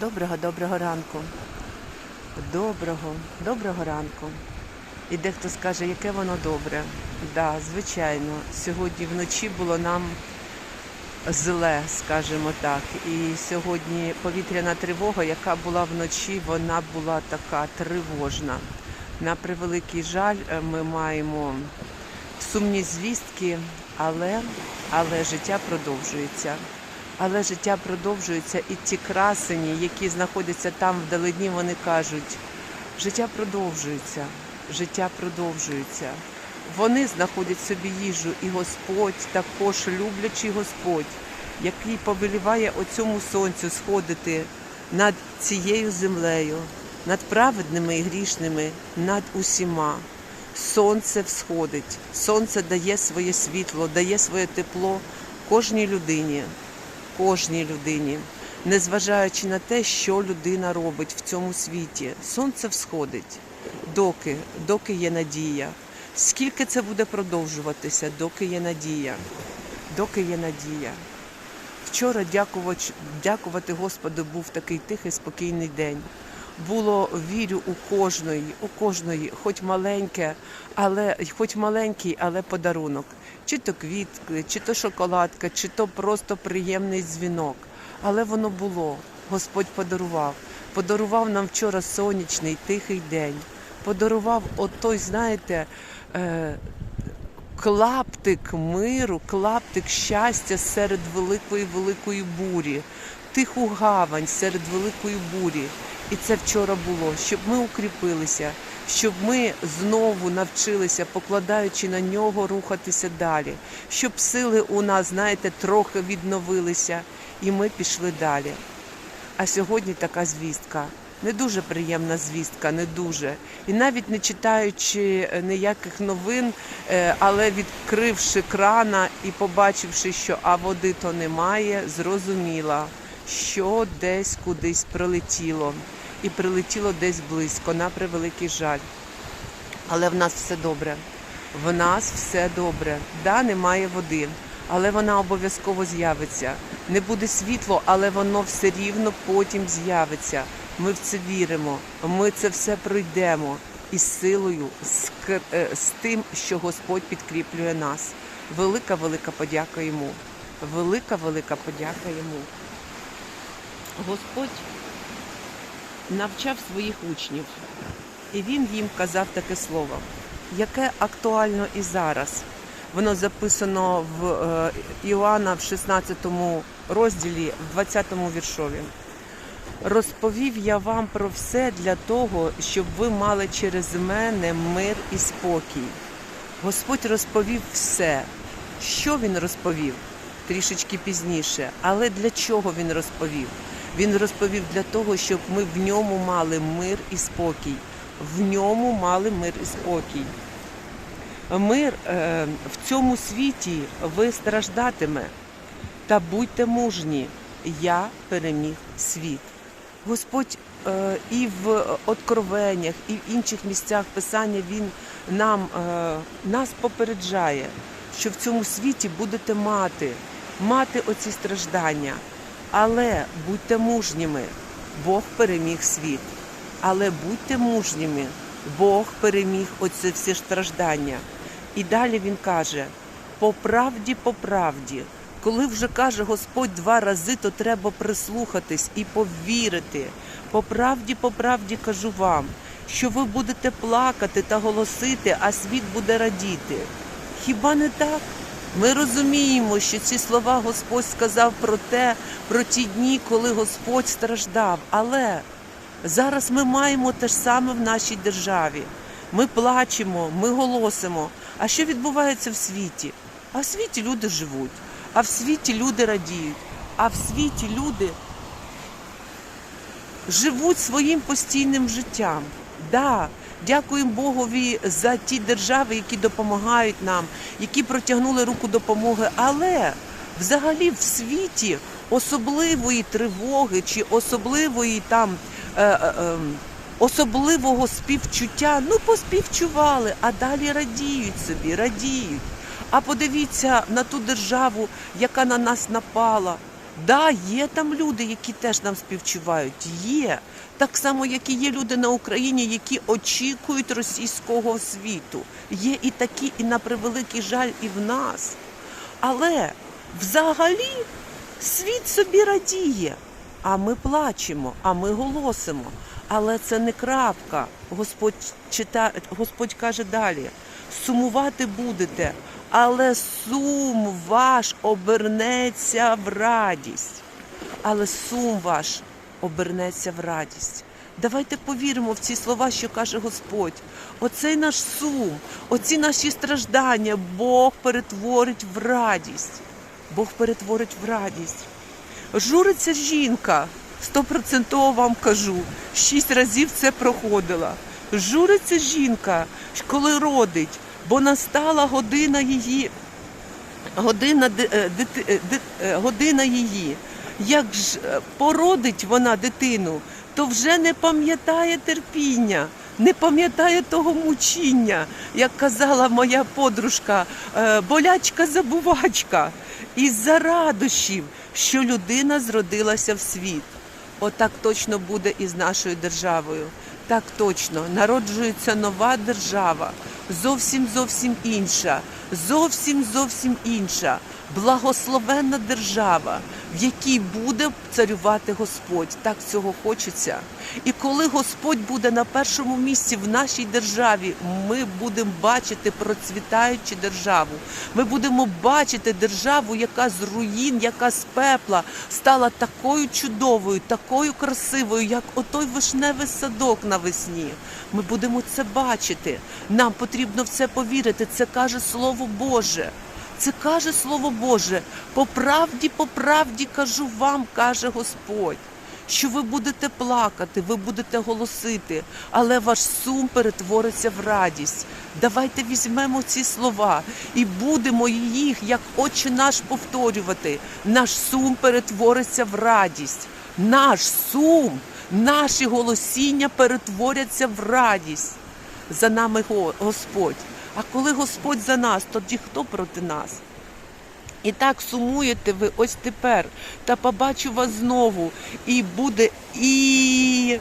Доброго, доброго ранку. Доброго, доброго ранку. І дехто скаже, яке воно добре. Да, звичайно, сьогодні вночі було нам зле, скажімо так. І сьогодні повітряна тривога, яка була вночі, вона була така тривожна. На превеликий жаль, е, ми маємо сумні звістки, але, але життя продовжується. Але життя продовжується, і ті красені, які знаходяться там вдалині, вони кажуть, життя продовжується, життя продовжується. Вони знаходять собі їжу, і Господь, також люблячий Господь, який повеліває оцьому сонцю сходити над цією землею, над праведними і грішними, над усіма. Сонце всходить, сонце дає своє світло, дає своє тепло кожній людині кожній людині, незважаючи на те, що людина робить в цьому світі. Сонце всходить, доки, доки є надія. Скільки це буде продовжуватися, доки є надія, доки є надія. Вчора дякувати Господу був такий тихий, спокійний день. Було вірю у кожної, у кожної, хоч маленьке, але хоч маленький, але подарунок. Чи то квітки, чи то шоколадка, чи то просто приємний дзвінок. Але воно було. Господь подарував. Подарував нам вчора сонячний, тихий день. Подарував отой, знаєте, е, клаптик миру, клаптик щастя серед великої великої бурі, тиху гавань серед великої бурі. І це вчора було, щоб ми укріпилися, щоб ми знову навчилися, покладаючи на нього, рухатися далі, щоб сили у нас, знаєте, трохи відновилися, і ми пішли далі. А сьогодні така звістка. Не дуже приємна звістка, не дуже. І навіть не читаючи е, ніяких новин, е, але відкривши крана і побачивши, що а води то немає, зрозуміла, що десь кудись прилетіло. І прилетіло десь близько, на превеликий жаль. Але в нас все добре. В нас все добре. Да, немає води, але вона обов'язково з'явиться. Не буде світло, але воно все рівно потім з'явиться. Ми в це віримо. Ми це все пройдемо із силою, з, е, з тим, що Господь підкріплює нас. Велика, велика подяка йому. Велика, велика подяка йому. Господь навчав своїх учнів, і він їм казав таке слово, яке актуально і зараз. Воно записано в е, Іоанна в 16 розділі, в 20 віршові. Розповів я вам про все для того, щоб ви мали через мене мир і спокій. Господь розповів все. Що він розповів? Трішечки пізніше. Але для чого він розповів? Він розповів для того, щоб ми в ньому мали мир і спокій. В ньому мали мир і спокій. Мир е, в цьому світі ви страждатиме, та будьте мужні, я переміг світ. Господь е, і в откровеннях, і в інших місцях Писання Він нам е, нас попереджає, що в цьому світі будете мати, мати оці страждання. Але будьте мужніми, Бог переміг світ. Але будьте мужніми, Бог переміг оце всі страждання. І далі він каже: по правді, по правді. Коли вже каже Господь два рази, то треба прислухатись і повірити. По правді, по правді кажу вам, що ви будете плакати та голосити, а світ буде радіти. Хіба не так? Ми розуміємо, що ці слова Господь сказав про те, про ті дні, коли Господь страждав. Але зараз ми маємо те ж саме в нашій державі. Ми плачемо, ми голосимо. А що відбувається в світі? А в світі люди живуть, а в світі люди радіють, а в світі люди живуть своїм постійним життям. Да, дякуємо Богові за ті держави, які допомагають нам, які протягнули руку допомоги. Але взагалі в світі особливої тривоги чи особливої там. Е, е, е, Особливого співчуття, ну поспівчували, а далі радіють собі, радіють. А подивіться на ту державу, яка на нас напала. Да, є там люди, які теж нам співчувають. Є. Так само, як і є люди на Україні, які очікують російського світу. Є і такі, і на превеликий жаль, і в нас. Але взагалі світ собі радіє, а ми плачемо, а ми голосимо. Але це не крапка. Господь чита... Господь каже далі: сумувати будете, але сум ваш обернеться в радість. Але сум ваш обернеться в радість. Давайте повіримо в ці слова, що каже Господь. Оцей наш сум, оці наші страждання Бог перетворить в радість. Бог перетворить в радість. Журиться жінка, стопроцентово вам кажу, шість разів це проходила. Журиться жінка, коли родить, бо настала година її, година, ди- е, дити- е, е, година її. Як ж породить вона дитину, то вже не пам'ятає терпіння, не пам'ятає того мучіння, як казала моя подружка, болячка-забувачка, із-за радощів, що людина зродилася в світ. Отак точно буде і з нашою державою. Так точно народжується нова держава, зовсім зовсім інша, зовсім зовсім інша, благословенна держава, в якій буде царювати Господь. Так цього хочеться. І коли Господь буде на першому місці в нашій державі, ми будемо бачити процвітаючу державу. Ми будемо бачити державу, яка з руїн, яка з пепла стала такою чудовою, такою красивою, як отой вишневий садок навесні. Ми будемо це бачити. Нам потрібно в це повірити. Це каже Слово Боже. Це каже Слово Боже. По правді, по правді кажу вам, каже Господь. Що ви будете плакати, ви будете голосити, але ваш сум перетвориться в радість. Давайте візьмемо ці слова і будемо їх, як Отче наш, повторювати. Наш сум перетвориться в радість. Наш сум, наші голосіння перетворяться в радість. За нами Господь. А коли Господь за нас, тоді хто проти нас? І так сумуєте ви ось тепер, та побачу вас знову, і буде і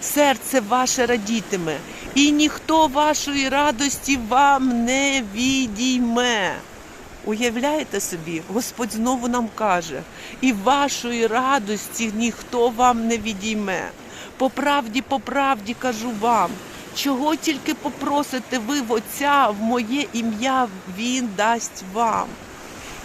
серце ваше радітиме, і ніхто вашої радості вам не відійме. Уявляєте собі, Господь знову нам каже, і вашої радості ніхто вам не відійме. По правді, по правді кажу вам, чого тільки попросите ви в Отця в моє ім'я, Він дасть вам.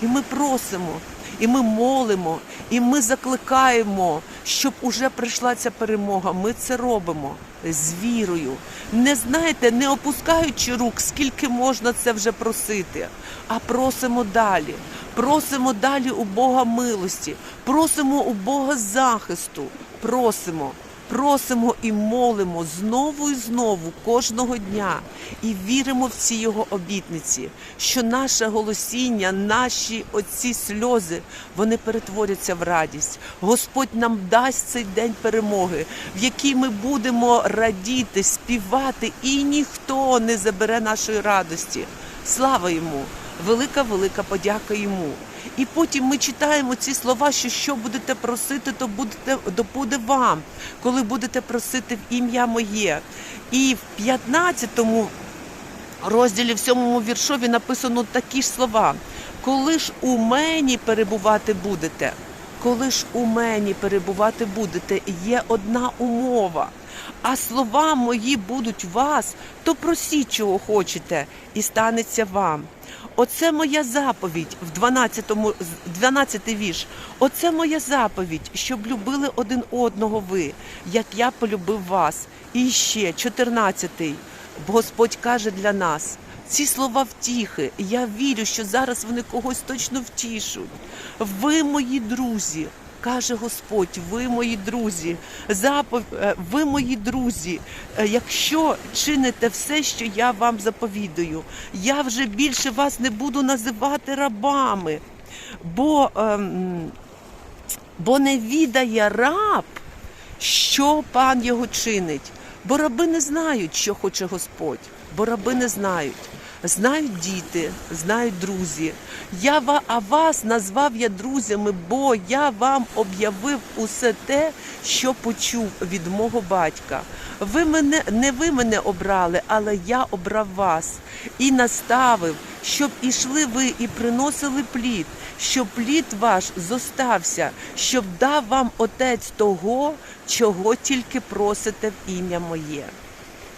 І ми просимо, і ми молимо, і ми закликаємо, щоб уже прийшла ця перемога. Ми це робимо з вірою. Не знаєте, не опускаючи рук, скільки можна це вже просити, а просимо далі. Просимо далі у Бога милості, просимо у Бога захисту, просимо. Просимо і молимо знову і знову кожного дня і віримо в ці його обітниці, що наше голосіння, наші оці сльози, вони перетворяться в радість. Господь нам дасть цей день перемоги, в який ми будемо радіти, співати, і ніхто не забере нашої радості. Слава йому! Велика, велика подяка йому. І потім ми читаємо ці слова, що що будете просити, то будете то буде вам, коли будете просити в ім'я моє. І в 15-му розділі в сьомому віршові написано такі ж слова: коли ж у мені перебувати будете, коли ж у мені перебувати будете, є одна умова. А слова мої будуть вас, то просіть, чого хочете, і станеться вам. Оце моя заповідь в 12, 12 вірш. Оце моя заповідь, щоб любили один одного ви, як я полюбив вас. І ще 14. Господь каже для нас. Ці слова втіхи. Я вірю, що зараз вони когось точно втішуть. Ви, мої друзі, каже Господь, ви мої друзі, запов... е, ви мої друзі, е, якщо чините все, що я вам заповідую, я вже більше вас не буду називати рабами, бо, ем, бо не відає раб, що пан його чинить. Бо раби не знають, що хоче Господь, бо раби не знають. Знають діти, знають друзі. Я а вас назвав я друзями, бо я вам об'явив усе те, що почув від мого батька. Ви мене не ви мене обрали, але я обрав вас і наставив, щоб ішли ви і приносили плід, щоб плід ваш зостався, щоб дав вам отець того, чого тільки просите в ім'я моє.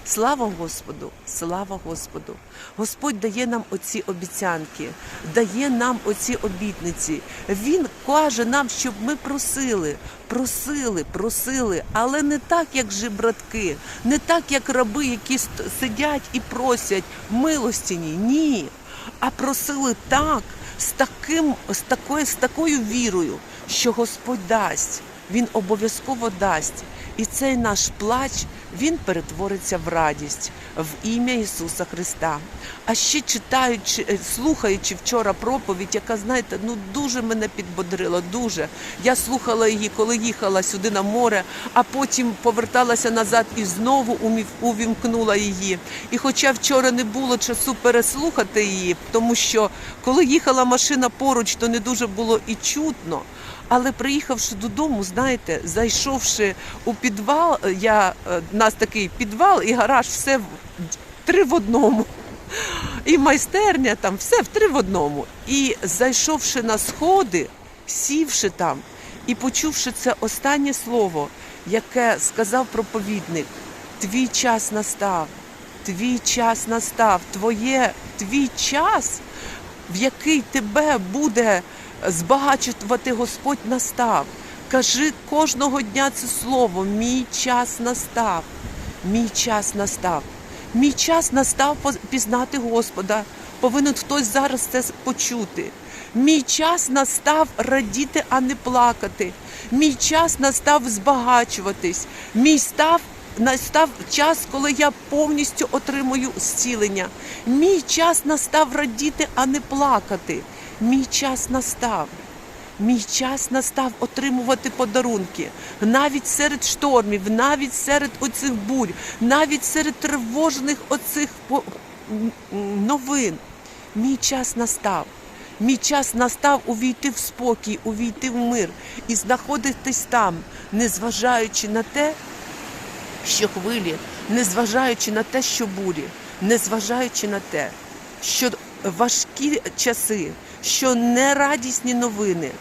Слава Господу, слава Господу. Господь дає нам оці обіцянки, дає нам оці обітниці. Він каже нам, щоб ми просили, просили, просили, але не так, як жебратки, не так, як раби, які сидять і просять милостіні. Ні. А просили так, з таким, з такою, з такою вірою, що Господь дасть. Він обов'язково дасть. І цей наш плач він перетвориться в радість в ім'я Ісуса Христа. А ще читаючи, е, слухаючи вчора проповідь, яка, знаєте, ну дуже мене підбодрила, дуже. Я слухала її, коли їхала сюди на море, а потім поверталася назад і знову увімкнула її. І хоча вчора не було часу переслухати її, тому що коли їхала машина поруч, то не дуже було і чутно. Але приїхавши додому, знаєте, зайшовши у підвал, е, я е, у нас такий підвал і гараж, все в- три в одному. І майстерня там, все в три в одному. І зайшовши на сходи, сівши там і почувши це останнє слово, яке сказав проповідник, твій час настав, твій час настав, твоє, твій час, в який тебе буде збагачувати Господь настав. Кажи кожного дня це слово. Мій час настав. Мій час настав. Мій час настав пізнати Господа. Повинен хтось зараз це почути. Мій час настав радіти, а не плакати. Мій час настав збагачуватись. Мій став настав час, коли я повністю отримую зцілення. Мій час настав радіти, а не плакати. Мій час настав. Мій час настав отримувати подарунки навіть серед штормів, навіть серед оцих бурь, навіть серед тривожних оцих новин. Мій час настав. Мій час настав увійти в спокій, увійти в мир і знаходитись там, незважаючи на те, що хвилі, незважаючи на те, що бурі, незважаючи на те, що важкі часи, що нерадісні новини,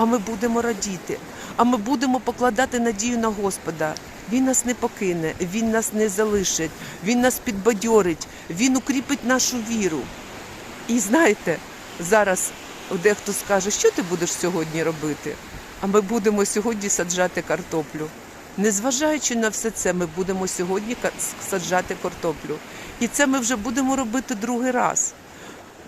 а ми будемо радіти, а ми будемо покладати надію на Господа. Він нас не покине, Він нас не залишить, Він нас підбадьорить, Він укріпить нашу віру. І знаєте, зараз дехто скаже, що ти будеш сьогодні робити? А ми будемо сьогодні саджати картоплю. Незважаючи на все це, ми будемо сьогодні саджати картоплю. І це ми вже будемо робити другий раз.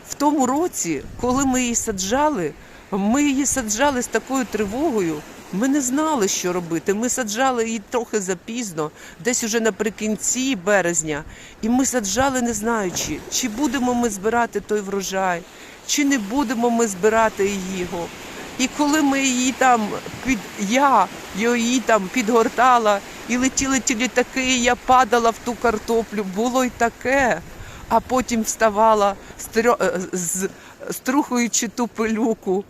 В тому році, коли ми її саджали, ми її саджали з такою тривогою. Ми не знали, що робити. Ми саджали її трохи запізно, десь уже наприкінці березня. І ми саджали, не знаючи, чи будемо ми збирати той врожай, чи не будемо ми збирати його. І коли ми її там під я її там підгортала, і летіли ті літаки, і я падала в ту картоплю, було й таке. А потім вставала, е, з, струхуючи ту пилюку.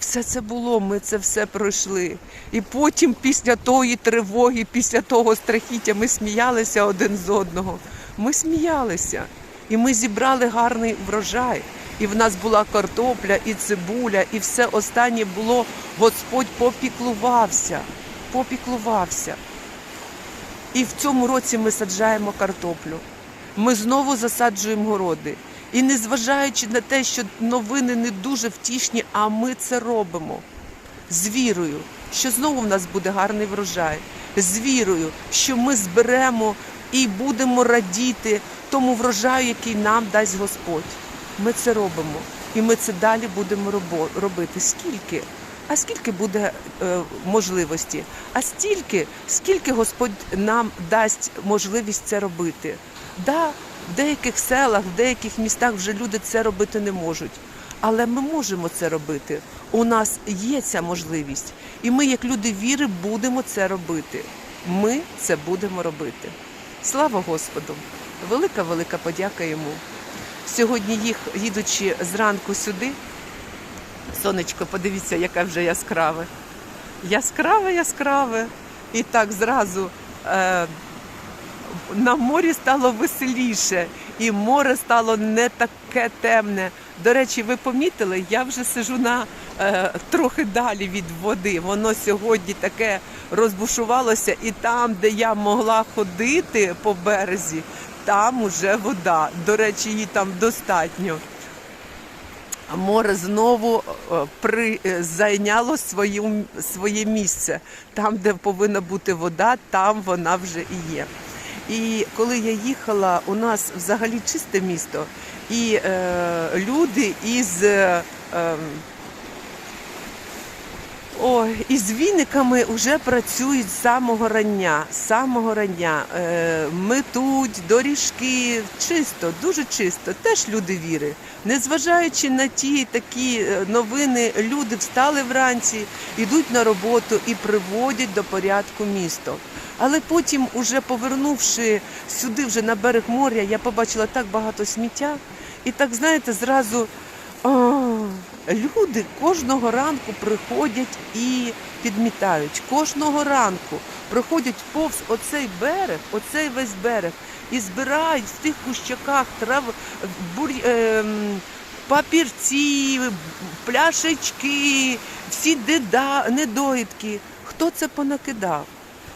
Все це було, ми це все пройшли. І потім, після тої тривоги, після того страхіття, ми сміялися один з одного. Ми сміялися. І ми зібрали гарний врожай. І в нас була картопля, і цибуля, і все останнє було. Господь попіклувався, попіклувався. І в цьому році ми саджаємо картоплю. Ми знову засаджуємо городи. І незважаючи на те, що новини не дуже втішні, а ми це робимо з вірою, що знову в нас буде гарний врожай, з вірою, що ми зберемо і будемо радіти тому врожаю, який нам дасть Господь. Ми це робимо. І ми це далі будемо робити. Скільки? А скільки буде е, можливості? А стільки, скільки Господь нам дасть можливість це робити? Да, в деяких селах, в деяких містах вже люди це робити не можуть. Але ми можемо це робити. У нас є ця можливість. І ми, як люди віри, будемо це робити. Ми це будемо робити. Слава Господу! Велика, велика подяка йому. Сьогодні їх, їдучи зранку сюди, сонечко, подивіться, яке вже яскраве. Яскраве, яскраве. І так зразу е, на морі стало веселіше, і море стало не таке темне. До речі, ви помітили, я вже сижу на е, трохи далі від води. Воно сьогодні таке розбушувалося, і там, де я могла ходити по березі, там уже вода. До речі, її там достатньо. Море знову е, при, е, зайняло свою, своє місце. Там, де повинна бути вода, там вона вже і є. І коли я їхала, у нас взагалі чисте місто, і е, люди із. Е, Ой, із віниками вже працюють з самого рання. З самого рання е, метуть доріжки, чисто, дуже чисто. Теж люди віри. Незважаючи на ті такі е, новини, люди встали вранці, йдуть на роботу і приводять до порядку місто. Але потім, уже повернувши сюди, вже на берег моря, я побачила так багато сміття, і так знаєте, зразу. Люди кожного ранку приходять і підмітають. Кожного ранку приходять повз оцей берег, оцей весь берег, і збирають в тих кущаках трав, бур, ем, папірці, пляшечки, всі деда, недоїдки. Хто це понакидав?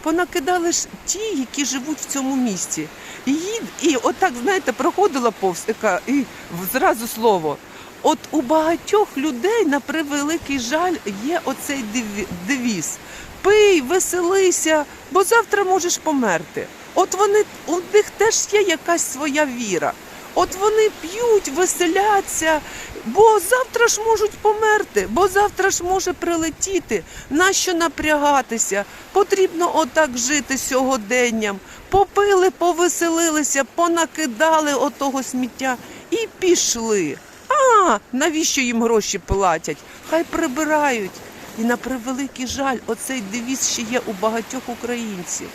Понакидали ж ті, які живуть в цьому місті. І, і отак, знаєте, проходила повз і зразу слово. От у багатьох людей, на превеликий жаль, є оцей деві- девіз. Пий, веселися, бо завтра можеш померти. От вони у них теж є якась своя віра. От вони п'ють, веселяться, бо завтра ж можуть померти, бо завтра ж може прилетіти. Нащо напрягатися? Потрібно отак жити сьогоденням. Попили, повеселилися, понакидали отого сміття і пішли. А навіщо їм гроші платять? Хай прибирають. І на превеликий жаль, оцей девіз ще є у багатьох українців.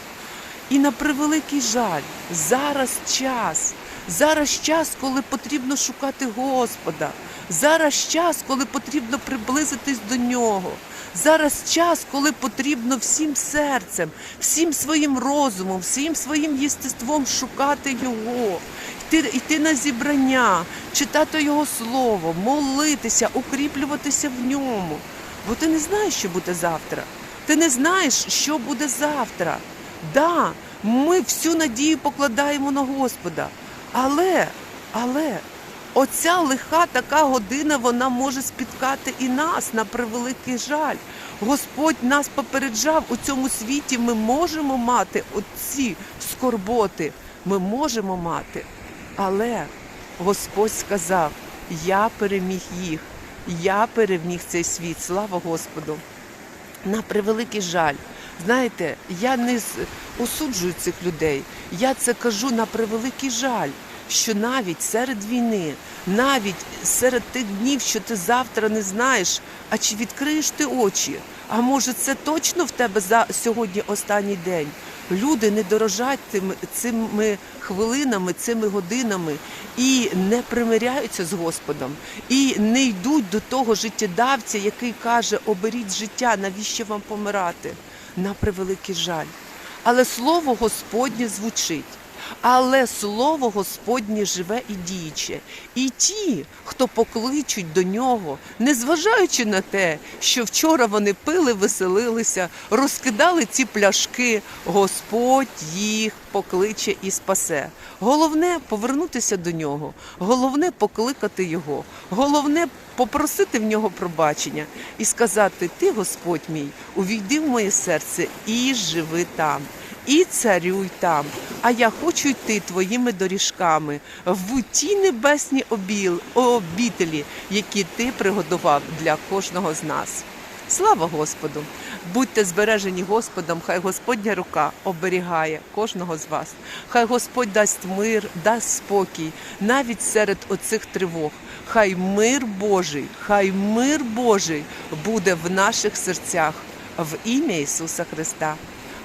І на превеликий жаль, зараз час. Зараз час, коли потрібно шукати Господа. Зараз час, коли потрібно приблизитись до нього. Зараз час, коли потрібно всім серцем, всім своїм розумом, всім своїм єстеством шукати його, йти, йти на зібрання, читати його слово, молитися, укріплюватися в ньому. Бо ти не знаєш, що буде завтра. Ти не знаєш, що буде завтра. Да, ми всю надію покладаємо на Господа. Але, але оця лиха така година, вона може спіткати і нас на превеликий жаль. Господь нас попереджав у цьому світі. Ми можемо мати оці скорботи. Ми можемо мати. Але Господь сказав: Я переміг їх, я переміг цей світ. Слава Господу! На превеликий жаль. Знаєте, я не осуджую цих людей. Я це кажу на превеликий жаль, що навіть серед війни, навіть серед тих днів, що ти завтра не знаєш, а чи відкриєш ти очі? А може, це точно в тебе за сьогодні останній день? Люди не дорожать цими, цими хвилинами, цими годинами і не примиряються з Господом, і не йдуть до того життєдавця, який каже: оберіть життя, навіщо вам помирати? На превеликий жаль. Але слово Господнє звучить. Але слово Господнє живе і діюче. І ті, хто покличуть до нього, незважаючи на те, що вчора вони пили, веселилися, розкидали ці пляшки, Господь їх покличе і спасе. Головне повернутися до нього, головне покликати його, головне попросити в нього пробачення і сказати: Ти, Господь мій, увійди в моє серце і живи там і царюй там. А я хочу йти твоїми доріжками в ті небесні обіл, обітелі, які ти приготував для кожного з нас. Слава Господу! Будьте збережені Господом, хай Господня рука оберігає кожного з вас. Хай Господь дасть мир, дасть спокій навіть серед оцих тривог. Хай мир Божий, хай мир Божий буде в наших серцях в ім'я Ісуса Христа.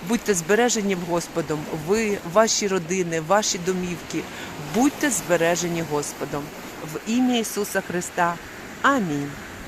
Будьте збережені Господом. Ви, ваші родини, ваші домівки. Будьте збережені Господом. В ім'я Ісуса Христа. Амінь.